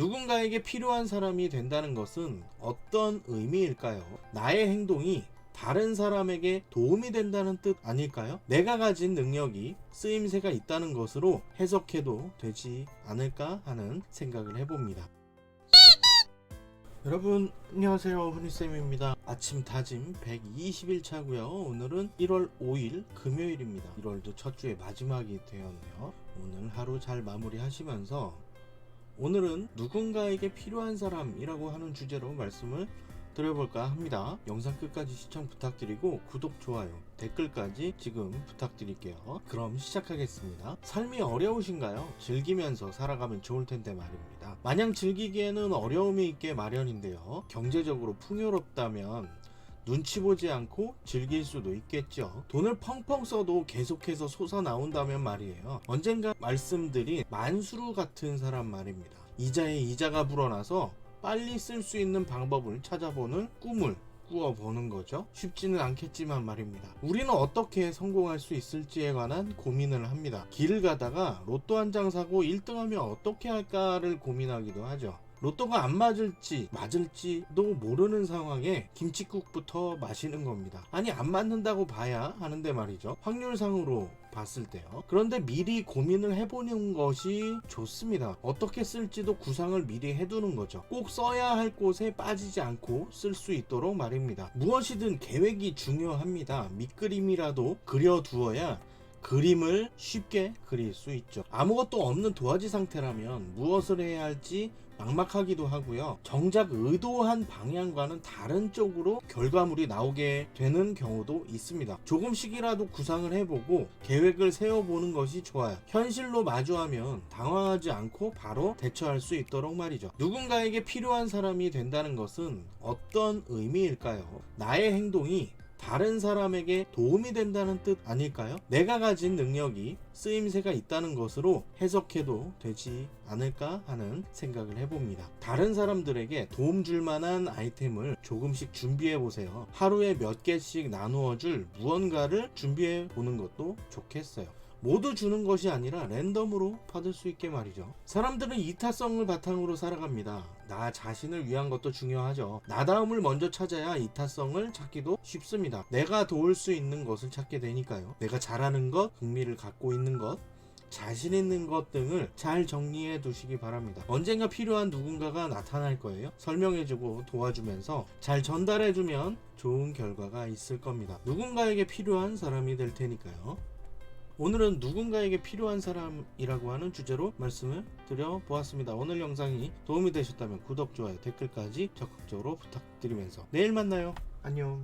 누군가에게 필요한 사람이 된다는 것은 어떤 의미일까요? 나의 행동이 다른 사람에게 도움이 된다는 뜻 아닐까요? 내가 가진 능력이 쓰임새가 있다는 것으로 해석해도 되지 않을까 하는 생각을 해봅니다. 여러분 안녕하세요 훈이쌤입니다 아침 다짐 121차고요 오늘은 1월 5일 금요일입니다 1월도 첫 주의 마지막이 되었네요 오늘 하루 잘 마무리 하시면서 오늘은 누군가에게 필요한 사람이라고 하는 주제로 말씀을 드려볼까 합니다. 영상 끝까지 시청 부탁드리고 구독 좋아요 댓글까지 지금 부탁드릴게요. 그럼 시작하겠습니다. 삶이 어려우신가요? 즐기면서 살아가면 좋을 텐데 말입니다. 마냥 즐기기에는 어려움이 있게 마련인데요. 경제적으로 풍요롭다면 눈치 보지 않고 즐길 수도 있겠죠. 돈을 펑펑 써도 계속해서 솟아 나온다면 말이에요. 언젠가 말씀드린 만수르 같은 사람 말입니다. 이자에 이자가 불어나서 빨리 쓸 수 있는 방법을 찾아보는 꿈을 꾸어보는 거죠. 쉽지는 않겠지만 말입니다. 우리는 어떻게 성공할 수 있을지에 관한 고민을 합니다. 길을 가다가 로또 한 장 사고 1등하면 어떻게 할까를 고민하기도 하죠. 로또가 안 맞을지 맞을지도 모르는 상황에 김치국부터 마시는 겁니다. 아니 안 맞는다고 봐야 하는데 말이죠. 확률상으로 봤을 때요. 그런데 미리 고민을 해보는 것이 좋습니다. 어떻게 쓸지도 구상을 미리 해두는 거죠. 꼭 써야 할 곳에 빠지지 않고 쓸 수 있도록 말입니다. 무엇이든 계획이 중요합니다. 밑그림이라도 그려두어야 그림을 쉽게 그릴 수 있죠. 아무것도 없는 도화지 상태라면 무엇을 해야 할지 막막하기도 하고요. 정작 의도한 방향과는 다른 쪽으로 결과물이 나오게 되는 경우도 있습니다. 조금씩이라도 구상을 해보고 계획을 세워보는 것이 좋아요. 현실로 마주하면 당황하지 않고 바로 대처할 수 있도록 말이죠. 누군가에게 필요한 사람이 된다는 것은 어떤 의미일까요? 나의 행동이 다른 사람에게 도움이 된다는 뜻 아닐까요? 내가 가진 능력이 쓰임새가 있다는 것으로 해석해도 되지 않을까 하는 생각을 해봅니다. 다른 사람들에게 도움 줄 만한 아이템을 조금씩 준비해 보세요. 하루에 몇 개씩 나누어 줄 무언가를 준비해 보는 것도 좋겠어요. 모두 주는 것이 아니라 랜덤으로 받을 수 있게 말이죠. 사람들은 이타성을 바탕으로 살아갑니다. 나 자신을 위한 것도 중요하죠. 나다움을 먼저 찾아야 이타성을 찾기도 쉽습니다. 내가 도울 수 있는 것을 찾게 되니까요. 내가 잘하는 것, 흥미를 갖고 있는 것, 자신 있는 것 등을 잘 정리해 두시기 바랍니다. 언젠가 필요한 누군가가 나타날 거예요. 설명해주고 도와주면서 잘 전달해주면 좋은 결과가 있을 겁니다. 누군가에게 필요한 사람이 될 테니까요. 오늘은 누군가에게 필요한 사람이라고 하는 주제로 말씀을 드려보았습니다. 오늘 영상이 도움이 되셨다면 구독, 좋아요, 댓글까지 적극적으로 부탁드리면서 내일 만나요. 안녕.